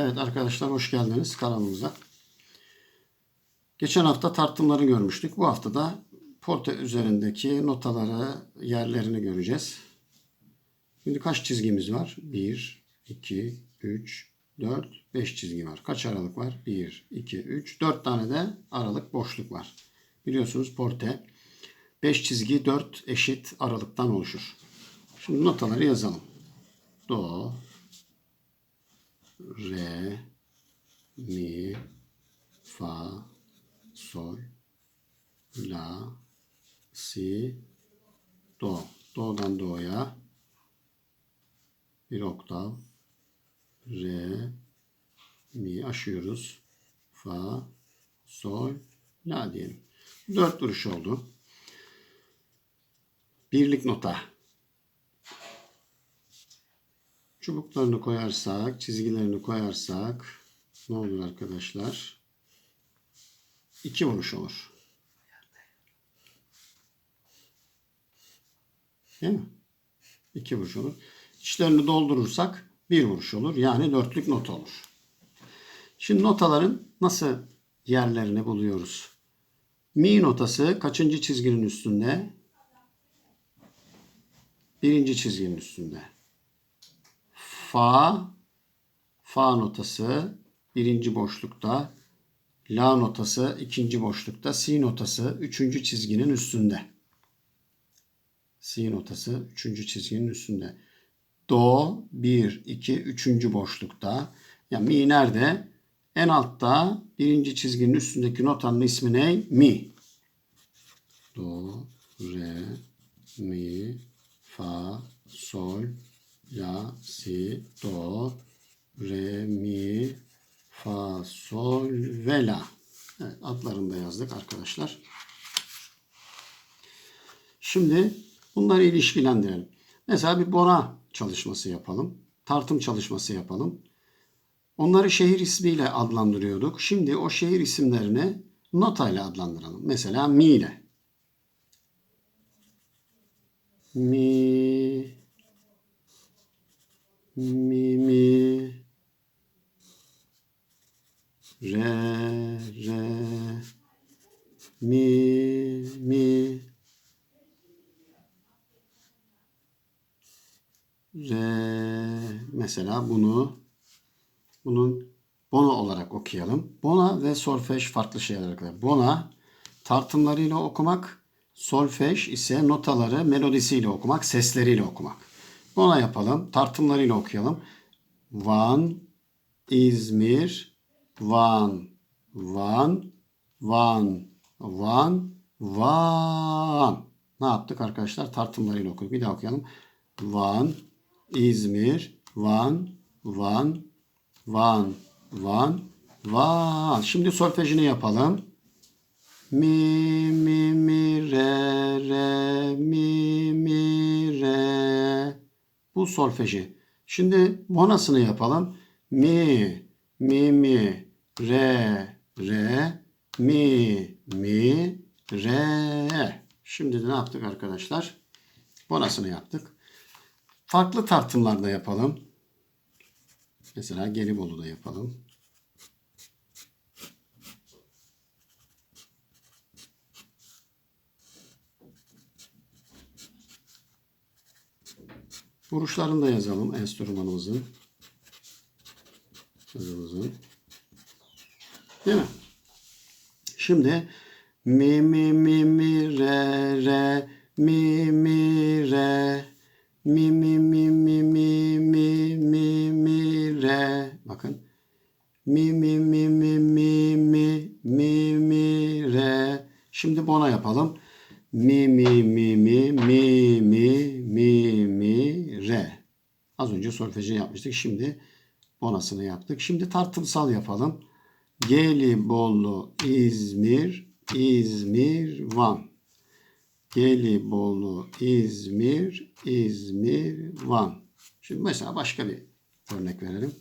Evet arkadaşlar hoş geldiniz kanalımıza. Geçen hafta tartımları görmüştük. Bu hafta da porte üzerindeki notaları, yerlerini göreceğiz. Şimdi kaç çizgimiz var? 1, 2, 3, 4, 5 çizgi var. Kaç aralık var? 1, 2, 3, 4 tane de aralık boşluk var. Biliyorsunuz porte 5 çizgi 4 eşit aralıktan oluşur. Şimdi notaları yazalım. Do, re, mi, fa, sol, la, si, do. Do'dan do'ya bir oktav, re, mi aşıyoruz. Fa, sol, la diyelim. Dört vuruş oldu. Birlik nota. Çubuklarını koyarsak, çizgilerini koyarsak ne olur arkadaşlar? İki vuruş olur. Değil mi? İki vuruş olur. İçlerini doldurursak bir vuruş olur. Yani dörtlük nota olur. Şimdi notaların nasıl yerlerini buluyoruz? Mi notası kaçıncı çizginin üstünde? Birinci çizginin üstünde. Fa, fa notası birinci boşlukta. La notası ikinci boşlukta. Si notası üçüncü çizginin üstünde. Si notası üçüncü çizginin üstünde. Do bir, iki, üçüncü boşlukta. Ya mi nerede? En altta birinci çizginin üstündeki notanın ismi ne? Mi. Do, re, mi, fa, sol, la, si, do, re, mi, fa, sol ve la. Evet, adlarını da yazdık arkadaşlar. Şimdi bunları ilişkilendirelim. Mesela bir bona çalışması yapalım. Tartım çalışması yapalım. Onları şehir ismiyle adlandırıyorduk. Şimdi o şehir isimlerini notayla adlandıralım. Mesela mi ile. Mi mi mi re re mi mi re mesela bunu bunun bona olarak okuyalım. Bona ve solfej farklı şeyler arkadaşlar. Bona tartımlarıyla okumak, solfej ise notaları melodisiyle okumak, sesleriyle okumak. Bona yapalım. Tartımlarıyla okuyalım. Van, İzmir, Van, Van, Van, Van, Van. Ne yaptık arkadaşlar? Tartımlarıyla okuduk. Bir daha okuyalım. Van, İzmir, Van, Van, Van, Van, Van. Şimdi solfejini yapalım. Mi, mi, mi, re, re, mi, mi, re. Bu solfeji. Şimdi bonasını yapalım. Mi, mi, mi, re, re, mi, mi, re. Şimdi de ne yaptık arkadaşlar? Bonasını yaptık. Farklı tartımlarda yapalım. Mesela Gelibolu'da yapalım. Vuruşlarını da yazalım enstrümanımızın. Sazımızın. Değil mi? Şimdi mi mi mi mi re re mi mi re mi mi mi mi mi mi mi mi re bakın mi mi mi mi mi mi mi mi re şimdi bona yapalım mi mi mi mi mi az önce solfeji yapmıştık şimdi bonasını yaptık şimdi tartımsal yapalım Gelibolu İzmir İzmir Van Gelibolu, İzmir, İzmir, Van. Şimdi mesela başka bir örnek verelim.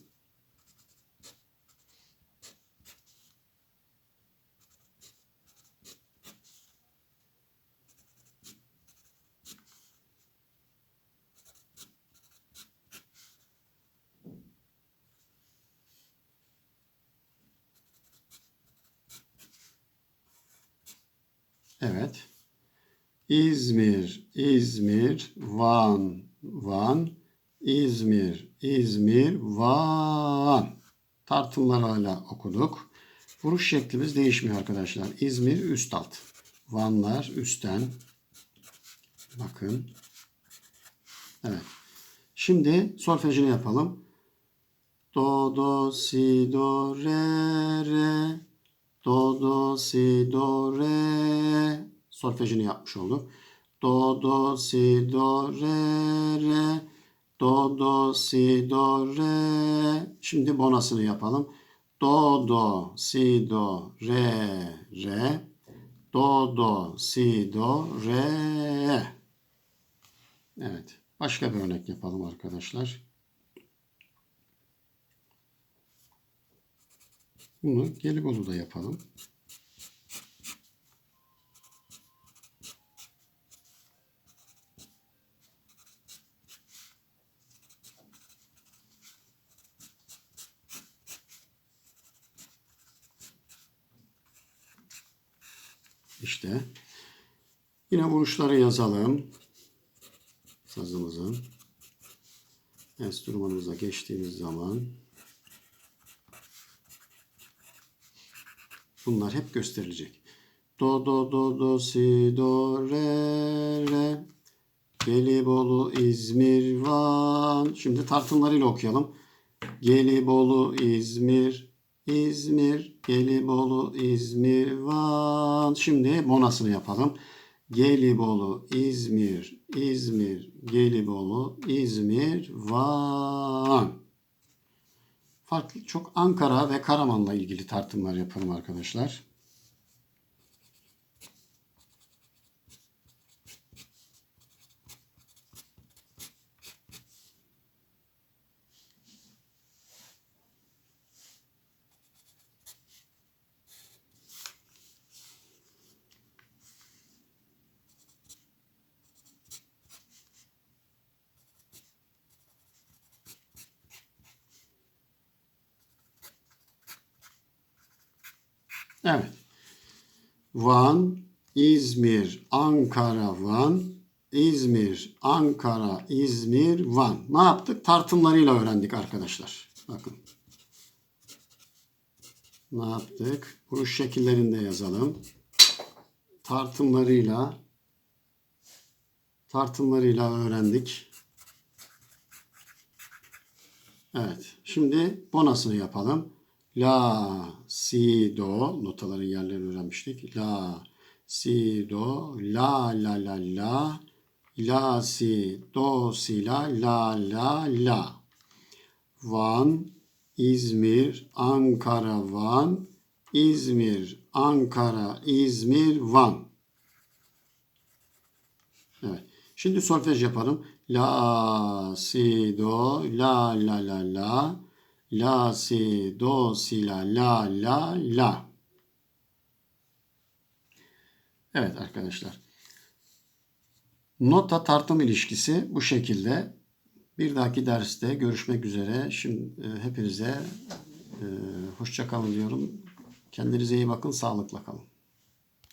Evet. İzmir, İzmir, Van, Van, İzmir, İzmir, Van. Tartımlarıyla okuduk. Vuruş şeklimiz değişmiyor arkadaşlar. İzmir üst alt. Vanlar üstten. Bakın. Evet. Şimdi solfejini yapalım. Do, do, si, do, re, re. Do, do, si, do, re. Solfejini yapmış olduk. Do, do, si, do, re, re. Do, do, si, do, re. Şimdi bonasını yapalım. Do, do, si, do, re, re. Do, do, si, do, re. Evet. Başka bir örnek yapalım arkadaşlar. Bunu Gelibolu'da yapalım. İşte. Yine vuruşları yazalım. Sazımızın. Enstrümanımıza geçtiğimiz zaman bunlar hep gösterilecek. Do do do do si do re re Gelibolu İzmir Van. Şimdi tartımlarıyla okuyalım. Gelibolu İzmir İzmir Gelibolu İzmir Van. Şimdi monasını yapalım. Gelibolu İzmir İzmir Gelibolu İzmir Van. Farklı çok Ankara ve Karaman'la ilgili tartımlar yapalım arkadaşlar. Evet. Van, İzmir, Ankara, Van, İzmir, Ankara, İzmir, Van. Ne yaptık? Tartımlarıyla öğrendik arkadaşlar. Bakın. Ne yaptık? Vuruş şekillerinde yazalım. Tartımlarıyla tartımlarıyla öğrendik. Evet. Şimdi bonasını yapalım. La, si, do. Notaların yerlerini öğrenmiştik. La, si, do. La, la, la, la. La, si, do, si, la, la, la, la. Van, İzmir, Ankara, Van. İzmir, Ankara, İzmir, Van. Evet. Şimdi solfej yapalım. La, si, do, la, la, la, la. La, si, do, si, la, la, la, la. Evet arkadaşlar. Nota tartım ilişkisi bu şekilde. Bir dahaki derste görüşmek üzere. Şimdi e, hepinize e, hoşça kalın diyorum. Kendinize iyi bakın, sağlıkla kalın.